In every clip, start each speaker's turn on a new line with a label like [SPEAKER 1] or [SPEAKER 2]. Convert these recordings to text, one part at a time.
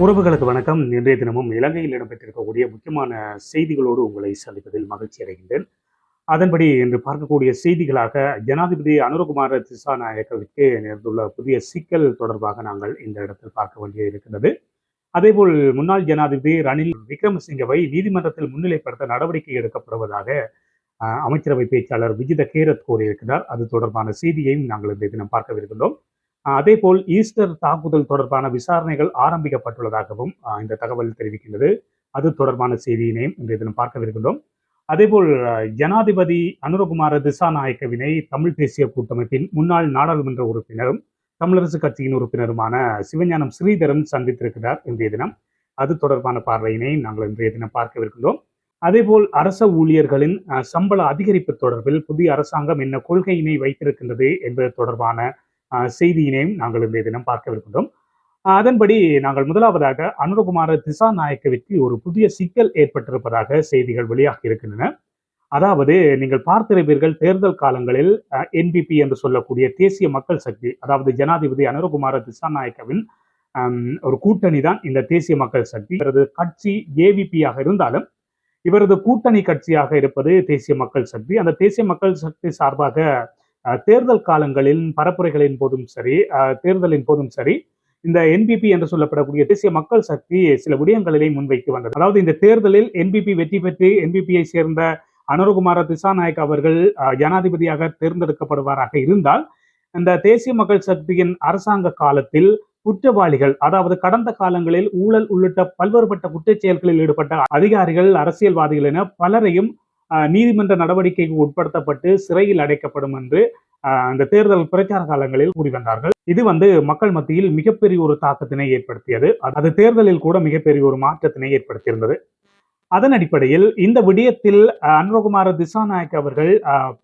[SPEAKER 1] உறவுகளுக்கு வணக்கம். இன்றைய தினமும் இலங்கையில் இடம்பெற்றிருக்கக்கூடிய முக்கியமான செய்திகளோடு உங்களை சந்திப்பதில் மகிழ்ச்சி அடைகின்றேன். அதன்படி இன்று பார்க்கக்கூடிய செய்திகளாக ஜனாதிபதி அனுரகுமார திசாநாயக்கவிற்கு நேர்ந்துள்ள புதிய சிக்கல் தொடர்பாக நாங்கள் இந்த இடத்தில் பார்க்க வேண்டிய இருக்கிறது அதேபோல் முன்னாள் ஜனாதிபதி ரணில் விக்ரமசிங்கவை நீதிமன்றத்தில் முன்னிலைப்படுத்த நடவடிக்கை எடுக்கப்படுவதாக அமைச்சரவை பேச்சாளர் விஜித கேரத் கூறியிருக்கிறார். அது தொடர்பான செய்தியையும் நாங்கள் இன்றைய தினம் பார்க்கவிருக்கின்றோம். அதேபோல் ஈஸ்டர் தாக்குதல் தொடர்பான விசாரணைகள் ஆரம்பிக்கப்பட்டுள்ளதாகவும் இந்த தகவல் தெரிவிக்கின்றது. அது தொடர்பான செய்தியினையும் இன்றைய தினம் பார்க்கவிருக்கின்றோம். அதேபோல் ஜனாதிபதி அனுரகுமார திசாநாயக்கவினை தமிழ் தேசிய கூட்டமைப்பின் முன்னாள் நாடாளுமன்ற உறுப்பினரும் தமிழரசு கட்சியின் உறுப்பினருமான சிவஞானம் ஸ்ரீதரன் சந்தித்திருக்கிறார் இன்றைய தினம். அது தொடர்பான பார்வையினை நாங்கள் இன்றைய தினம் பார்க்கவிருக்கின்றோம். அதேபோல் அரச ஊழியர்களின் சம்பள அதிகரிப்பு தொடர்பில் புதிய அரசாங்கம் என்ன கொள்கையினை வைத்திருக்கின்றது என்பது தொடர்பான செய்தியினையும் நாங்கள் இந்த தினம் பார்க்கவிருக்கின்றோம். அதன்படி நாங்கள் முதலாவதாக அனுரகுமார திசாநாயக்கவிற்கு ஒரு புதிய சிக்கல் ஏற்பட்டிருப்பதாக செய்திகள் வெளியாகி இருக்கின்றன அதாவது நீங்கள் பார்த்திருப்பீர்கள் தேர்தல் காலங்களில் என்பிபி என்று சொல்லக்கூடிய தேசிய மக்கள் சக்தி அதாவது ஜனாதிபதி அனுரகுமார திசாநாயக்கவின் ஒரு கூட்டணி தான் இந்த தேசிய மக்கள் சக்தி. இவரது கட்சி ஏவிபியாக இருந்தாலும் இவரது கூட்டணி கட்சியாக இருப்பது தேசிய மக்கள் சக்தி. அந்த தேசிய மக்கள் சக்தி சார்பாக தேர்தல் காலங்களில் பரப்புரைகளின் போதும் சரி தேர்தலின் போதும் சரி இந்த என்பிபி என்று சொல்லப்படக்கூடிய தேசிய மக்கள் சக்தி சில விடயங்களிலே முன்வைத்து வந்தது. அதாவது இந்த தேர்தலில் என்பிபி வெற்றி பெற்று என்பிபியை சேர்ந்த அனுரகுமார திசாநாயக் அவர்கள் ஜனாதிபதியாக தேர்ந்தெடுக்கப்படுவாராக இருந்தால் இந்த தேசிய மக்கள் சக்தியின் அரசாங்க காலத்தில் குற்றவாளிகள் அதாவது கடந்த காலங்களில் ஊழல் உள்ளிட்ட பல்வேறுபட்ட குற்றச்செயல்களில் ஈடுபட்ட அதிகாரிகள் அரசியல்வாதிகள் என பலரையும் நீதிமன்ற நடவடிக்கைக்கு உட்படுத்தப்பட்டு சிறையில் அடைக்கப்படும் என்று அந்த தேர்தல் பிரச்சார காலங்களில் கூறி வந்தார்கள். இது வந்து மக்கள் மத்தியில் மிகப்பெரிய ஒரு தாக்கத்தினை ஏற்படுத்தியது. அது தேர்தலில் கூட மிகப்பெரிய ஒரு மாற்றத்தினை ஏற்படுத்தியிருந்தது. அதன் அடிப்படையில் இந்த விடயத்தில் அஹ், திசாநாயக் அவர்கள்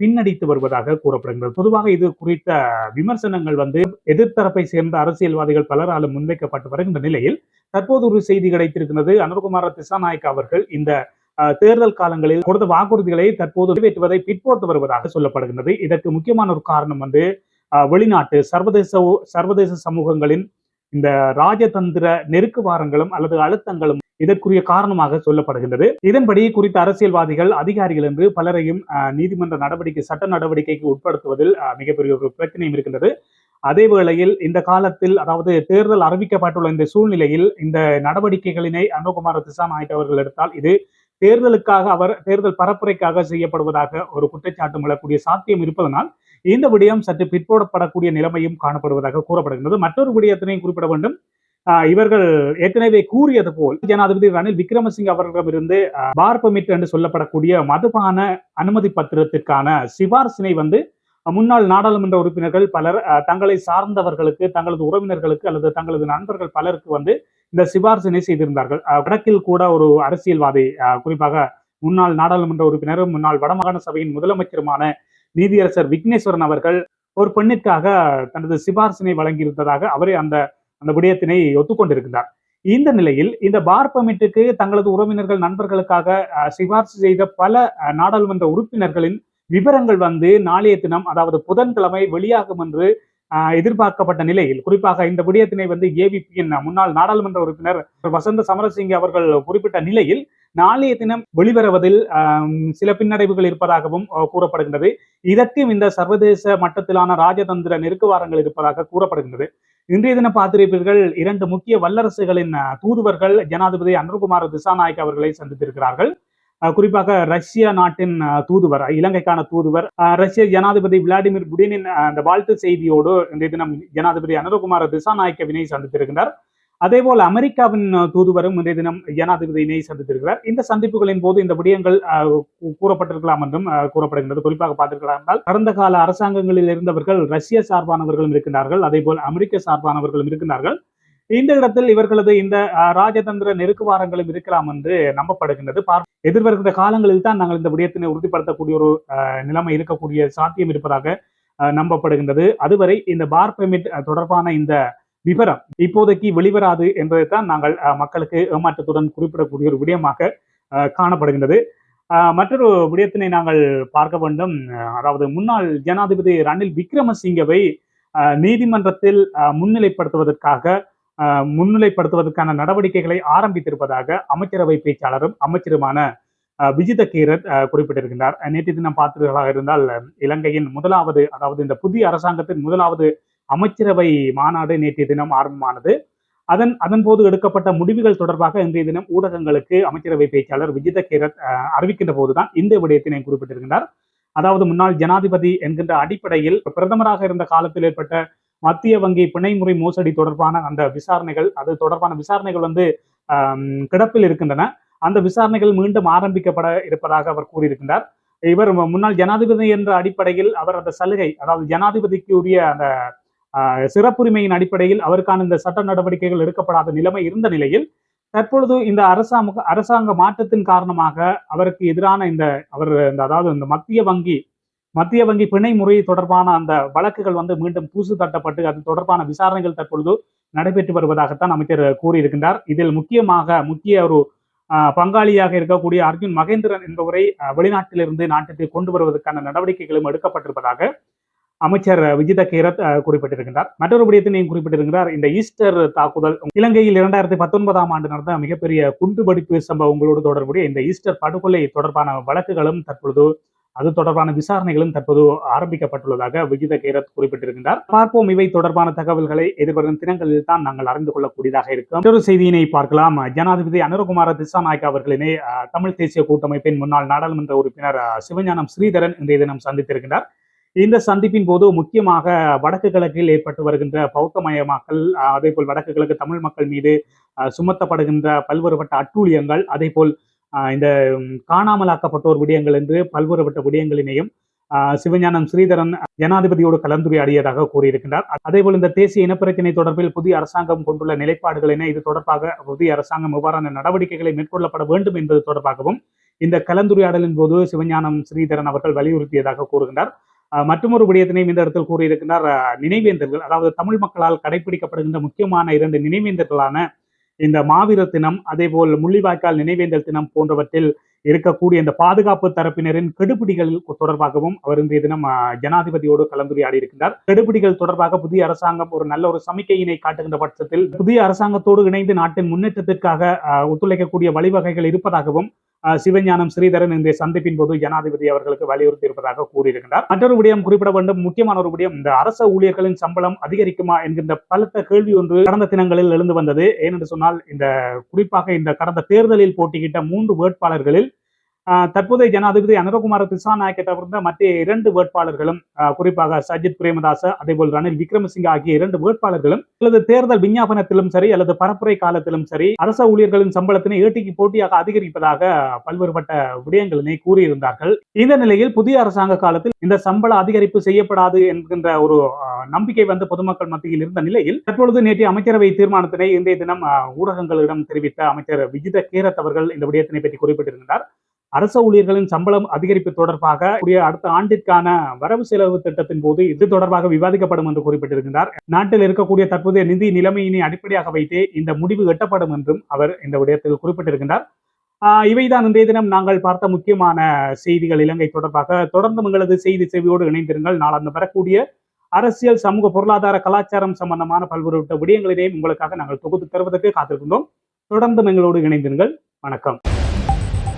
[SPEAKER 1] பின்னடித்து வருவதாக கூறப்படுகிறது. பொதுவாக இது குறித்த விமர்சனங்கள் வந்து எதிர்த்தரப்பை சேர்ந்த அரசியல்வாதிகள் பலராலும் முன்வைக்கப்பட்டு வருகின்ற நிலையில் தற்போது ஒரு செய்தி கிடைத்திருக்கிறது. அனுரகுமார திசாநாயக் அவர்கள் இந்த தேர்தல் காலங்களில் கொடுத்த வாக்குறுதிகளை தற்போது நிறைவேற்றுவதை பிற்போட்டு வருவதாக சொல்லப்படுகின்றது. இதற்கு முக்கியமான ஒரு காரணம் வந்து வெளிநாட்டு சர்வதேச சர்வதேச சமூகங்களின் இந்த ராஜதந்திர நெருக்கு வாரங்களும் அல்லது அழுத்தங்களும் இதற்குரிய காரணமாக சொல்லப்படுகின்றது. இதன்படி குறித்த அரசியல்வாதிகள் அதிகாரிகள் என்று பலரையும் நீதிமன்ற நடவடிக்கை சட்ட நடவடிக்கைக்கு உட்படுத்துவதில் மிகப்பெரிய ஒரு பிரச்சனையும் இருக்கின்றது. அதே வேளையில் இந்த காலத்தில் அதாவது தேர்தல் அறிவிக்கப்பட்டுள்ள இந்த சூழ்நிலையில் இந்த நடவடிக்கைகளினை அனுகுமார திசாநாயக் அவர்கள் எடுத்தால் இது தேர்தலுக்காக அவர் தேர்தல் பரப்புரைக்காக செய்யப்படுவதாக ஒரு குற்றச்சாட்டு எழக்கூடிய சாத்தியம் இருப்பதனால் இந்த விடயம் சற்று பிற்போடப்படக்கூடிய நிலைமையும் காணப்படுவதாக கூறப்படுகின்றது. மற்றொரு விடயத்தினையும் குறிப்பிட வேண்டும். இவர்கள் ஏற்கனவே கூறியது போல் ஜனாதிபதி ரணில் விக்ரமசிங்க அவர்களிடமிருந்து பார் பெர்மிட் என்று சொல்லப்படக்கூடிய மதுபான அனுமதி பத்திரத்திற்கான சிபார்சினை வந்து முன்னாள் நாடாளுமன்ற உறுப்பினர்கள் பலர் தங்களை சார்ந்தவர்களுக்கு தங்களது உறவினர்களுக்கு அல்லது தங்களது நண்பர்கள் பலருக்கு வந்து இந்த சிபார்சினை செய்திருந்தார்கள்? வடக்கில் கூட ஒரு அரசியல்வாதி குறிப்பாக முன்னாள் நாடாளுமன்ற உறுப்பினரும் முன்னாள் வடமாகாண சபையின் முதலமைச்சருமான நீதியரசர் விக்னேஸ்வரன் அவர்கள் ஒரு பெண்ணிற்காக தனது சிபார்சினை வழங்கியிருந்ததாக அவரே அந்த அந்த விடயத்தினை ஒத்துக்கொண்டிருக்கிறார். இந்த நிலையில் இந்த பார் பமிட்டுக்கு தங்களது உறவினர்கள் நண்பர்களுக்காக அஹ், சிபார்சு செய்த பல நாடாளுமன்ற உறுப்பினர்களின் விவரங்கள் வந்து நாளைய தினம் அதாவது புதன்கிழமை வெளியாகும் என்று எதிர்பார்க்கப்பட்ட நிலையில் குறிப்பாக இந்த விடயத்தினை வந்து ஏவிபியின் முன்னாள் நாடாளுமன்ற உறுப்பினர் வசந்த சமரசிங்க அவர்கள் குறிப்பிட்ட நிலையில் நாளைய தினம் வெளிவருவதில் சில பின்னடைவுகள் இருப்பதாகவும் கூறப்படுகின்றது. இதற்கும் இந்த சர்வதேச மட்டத்திலான ராஜதந்திர நெருக்குவாரங்கள் இருப்பதாக கூறப்படுகின்றது. இன்றைய தினம் பார்த்திருப்பீர்கள் இரண்டு முக்கிய வல்லரசுகளின் தூதுவர்கள் ஜனாதிபதி அனுர்குமார் திசாநாயக் அவர்களை சந்தித்திருக்கிறார்கள். குறிப்பாக ரஷ்ய நாட்டின் தூதுவர் இலங்கைக்கான தூதுவர். ரஷ்ய ஜனாதிபதி விளாடிமிர் புடினின் அந்த வாழ்த்து செய்தியோடு இந்த தினம் ஜனாதிபதி அனுரகுமார திசாநாயக்கவினை சந்தித்திருக்கிறார். அதேபோல் அமெரிக்காவின் தூதுவரும் இன்றைய தினம் ஜனாதிபதியினை சந்தித்திருக்கிறார். இந்த சந்திப்புகளின் போது இந்த விடயங்கள் அஹ், கூறப்பட்டிருக்கலாம் என்றும் கூறப்படுகின்றது. குறிப்பாக பார்த்திருக்கலாம் என்றால் கடந்த கால அரசாங்கங்களில் இருந்தவர்கள் ரஷ்ய சார்பானவர்களும் இருக்கின்றார்கள். அதேபோல் அமெரிக்க சார்பானவர்களும் இருக்கின்றார்கள். இந்த இடத்தில் இவர்களது இந்த ராஜதந்திர நெருக்குவாரங்களும் இருக்கலாம் என்று நம்பப்படுகின்றது. பார்- எதிர்வருகின்ற காலங்களில் தான் நாங்கள் இந்த விடயத்தினை உறுதிப்படுத்தக்கூடிய ஒரு நிலைமை இருக்கக்கூடிய சாத்தியம் இருப்பதாக நம்பப்படுகின்றது. அதுவரை இந்த பார் பெர்மிட் தொடர்பான இந்த விவரம் இப்போதைக்கு வெளிவராது என்பதைத்தான் நாங்கள் அஹ், மக்களுக்கு ஏமாற்றத்துடன் குறிப்பிடக்கூடிய ஒரு விடயமாக அஹ், காணப்படுகின்றது. மற்றொரு விடயத்தினை நாங்கள் பார்க்க வேண்டும். அதாவது முன்னாள் ஜனாதிபதி ரணில் விக்ரமசிங்கவை அஹ், நீதிமன்றத்தில் அஹ், முன்னிலைப்படுத்துவதற்காக முன்னிலைப்படுத்துவதற்கான நடவடிக்கைகளை ஆரம்பித்திருப்பதாக அமைச்சரவை பேச்சாளரும் அமைச்சருமான அஹ், விஜித கீரத் அஹ், குறிப்பிட்டிருக்கின்றார். நேற்று தினம் பார்த்தீர்களாக இருந்தால் இலங்கையின் முதலாவது அதாவது இந்த புதிய அரசாங்கத்தின் முதலாவது அமைச்சரவை மாநாடு நேற்றைய தினம் ஆரம்பமானது. அதன் அதன் போது எடுக்கப்பட்ட முடிவுகள் தொடர்பாக இன்றைய தினம் ஊடகங்களுக்கு அமைச்சரவை பேச்சாளர் விஜித கீரத் அறிவிக்கின்ற போதுதான் இந்த விடயத்தினை குறிப்பிட்டிருக்கின்றார். அதாவது முன்னாள் ஜனாதிபதி என்கின்ற அடிப்படையில் பிரதமராக இருந்த காலத்தில் ஏற்பட்ட மத்திய வங்கி பிணைமுறை மோசடி தொடர்பான அந்த விசாரணைகள் அது தொடர்பான விசாரணைகள் வந்து கிடப்பில் இருக்கின்றன. அந்த விசாரணைகள் மீண்டும் ஆரம்பிக்கப்பட இருப்பதாக அவர் கூறியிருக்கின்றார். இவர் முன்னாள் ஜனாதிபதி என்ற அடிப்படையில் அவர் அந்த சலுகை அதாவது ஜனாதிபதிக்கு உரிய அந்த ஆஹ், சிறப்புரிமையின் அடிப்படையில் அவருக்கான இந்த சட்ட நடவடிக்கைகள் எடுக்கப்படாத நிலைமை இருந்த நிலையில் தற்பொழுது இந்த அரசாங்க அரசாங்க மாற்றத்தின் காரணமாக அவருக்கு எதிரான இந்த அவர் இந்த அதாவது இந்த மத்திய வங்கி மத்திய வங்கி பிணை முறை தொடர்பான அந்த வழக்குகள் வந்து மீண்டும் பூசு தட்டப்பட்டு அது தொடர்பான விசாரணைகள் தற்பொழுது நடைபெற்று வருவதாகத்தான் அமைச்சர் கூறியிருக்கின்றார். இதில் முக்கியமாக முக்கிய ஒரு பங்காளியாக இருக்கக்கூடிய அர்ஜுன் மகேந்திரன் என்பவரை வெளிநாட்டிலிருந்து நாட்டிற்கு கொண்டு வருவதற்கான நடவடிக்கைகளும் எடுக்கப்பட்டிருப்பதாக அமைச்சர் விஜித கேரத் குறிப்பிட்டிருக்கின்றார். மற்றொரு விடயத்தினையும் குறிப்பிட்டிருக்கிறார் இந்த ஈஸ்டர் தாக்குதல் இலங்கையில் இரண்டாயிரத்தி பத்தொன்பதாம் ஆண்டு நடந்த மிகப்பெரிய குண்டுபடிப்பு சம்பவங்களோடு தொடர்புடைய இந்த ஈஸ்டர் படுகொலை தொடர்பான வழக்குகளும் தற்பொழுது அது தொடர்பான விசாரணைகளும் தற்போது ஆரம்பிக்கப்பட்டுள்ளதாக விஜித கேரத் குறிப்பிட்டிருக்கின்றார். பார்ப்போம் இவை தொடர்பான தகவல்களை எதிர்வரும் தினங்களில் தான் நாங்கள் அறிந்து கொள்ளக்கூடியதாக இருக்கும். மற்றொரு செய்தியினை பார்க்கலாம். ஜனாதிபதி அனுரகுமார திசாநாயக் அவர்களினை தமிழ் தேசிய கூட்டமைப்பின் முன்னாள் நாடாளுமன்ற உறுப்பினர் சிவஞானம் ஸ்ரீதரன் இன்றைய தினம் சந்தித்திருக்கின்றார். இந்த சந்திப்பின் போது முக்கியமாக வடக்கு கிழக்கில் ஏற்பட்டு வருகின்ற பௌத்த மயமாக்கல் அதே போல் வடக்கு கிழக்கு தமிழ் மக்கள் மீது அஹ், சுமத்தப்படுகின்ற பல்வேறுபட்ட அட்டூழியங்கள் அதே போல் இந்த காணாமலாக்கப்பட்டோர் விடயங்கள் என்று பல்வேறுபட்ட விடயங்களினையும் சிவஞானம் ஸ்ரீதரன் ஜனாதிபதியோடு கலந்துரையாடியதாக கூறியிருக்கின்றார். அதேபோல் இந்த தேசிய இனப்பிரச்சினை தொடர்பில் புதிய அரசாங்கம் கொண்டுள்ள நிலைப்பாடுகள் என இது தொடர்பாக புதிய அரசாங்கம் எவ்வாறான நடவடிக்கைகளை மேற்கொள்ளப்பட வேண்டும் என்பது தொடர்பாகவும் இந்த கலந்துரையாடலின் போது சிவஞானம் ஸ்ரீதரன் அவர்கள் வலியுறுத்தியதாக கூறுகின்றார். மற்றொரு விடயத்தினையும் இந்த இடத்தில் கூறியிருக்கின்றார் நினைவேந்தர்கள். அதாவது தமிழ் மக்களால் கடைபிடிக்கப்படுகின்ற முக்கியமான இரண்டு நினைவேந்தர்களான இந்த மாவீரர் தினம் அதே போல் முள்ளிவாய்க்கால் நினைவேந்தல் தினம் போன்றவற்றில் இருக்கக்கூடிய இந்த பாதுகாப்பு தரப்பினரின் கெடுபிடிகள் தொடர்பாகவும் அவர் இன்றைய தினம் ஜனாதிபதியோடு கலந்துரையாடி இருக்கின்றார் கெடுபிடிகள் தொடர்பாக புதிய அரசாங்கம் ஒரு நல்ல ஒரு சமிக்கையினை காட்டுகின்ற பட்சத்தில் புதிய அரசாங்கத்தோடு இணைந்து நாட்டின் முன்னேற்றத்திற்காக அஹ், ஒத்துழைக்கக்கூடிய வழிவகைகள் இருப்பதாகவும் சிவஞானம் ஸ்ரீதரன் இன்றைய சந்திப்பின் போது ஜனாதிபதி அவர்களுக்கு வலியுறுத்தி இருப்பதாக கூறியிருக்கின்றார். மற்றொரு விடயம் குறிப்பிட வேண்டும். முக்கியமான ஒரு விடயம் இந்த அரச ஊழியர்களின் சம்பளம் அதிகரிக்குமா என்கின்ற பலத்த கேள்வி ஒன்று கடந்த தினங்களில் எழுந்து வந்தது. ஏனென்று சொன்னால் இந்த குறிப்பாக இந்த கடந்த தேர்தலில் போட்டியிட்ட மூன்று வேட்பாளர்களில் தற்போதைய ஜனாதிபதி அனுரகுமார திசாநாயக்க தவிர்த்த மற்ற இரண்டு வேட்பாளர்களும் குறிப்பாக சஜித் பிரேமதாச அதேபோல் ரணில் விக்ரமசிங்க ஆகிய இரண்டு வேட்பாளர்களும் அல்லது தேர்தல் விஞ்ஞாபனத்திலும் சரி அல்லது பரப்புரை காலத்திலும் சரி அரச ஊழியர்களின் சம்பளத்தினை ஏட்டிக்கு போட்டியாக அதிகரிப்பதாக பல்வேறுபட்ட விடயங்களினை கூறியிருந்தார்கள். இந்த நிலையில் புதிய அரசாங்க காலத்தில் இந்த சம்பள அதிகரிப்பு செய்யப்படாது என்கின்ற ஒரு நம்பிக்கை வந்து பொதுமக்கள் மத்தியில் இருந்த நிலையில் தற்பொழுது நேற்று அமைச்சரவை தீர்மானத்தினை இன்றைய தினம் ஊடகங்களிடம் தெரிவித்த அமைச்சர் விஜித கேரத் அவர்கள் இந்த விடயத்தினை பற்றி குறிப்பிட்டிருந்தார். அரச ஊழியர்களின் சம்பளம் அதிகரிப்பு தொடர்பாக அடுத்த ஆண்டிற்கான வரவு செலவு திட்டத்தின் போது இது தொடர்பாக விவாதிக்கப்படும் என்று குறிப்பிட்டிருக்கிறார் நாட்டில் இருக்கக்கூடிய தற்போதைய நிதி நிலைமையினை அடிப்படையாக வைத்தே இந்த முடிவு எட்டப்படும் என்றும் அவர் இந்த விடயத்தில் குறிப்பிட்டிருக்கிறார் ஆஹ் இவைதான் இன்றைய தினம் நாங்கள் பார்த்த முக்கியமான செய்திகள். இலங்கை தொடர்பாக தொடர்ந்து எங்களது செய்தி செவியோடு இணைந்திருங்கள். நாளாந்து வரக்கூடிய அரசியல் சமூக பொருளாதார கலாச்சாரம் சம்பந்தமான பல்வேறு விடயங்களிலேயும் உங்களுக்காக நாங்கள் தொகுத்து தருவதற்கு காத்திருக்கின்றோம். தொடர்ந்து எங்களோடு இணைந்திருங்கள். வணக்கம்.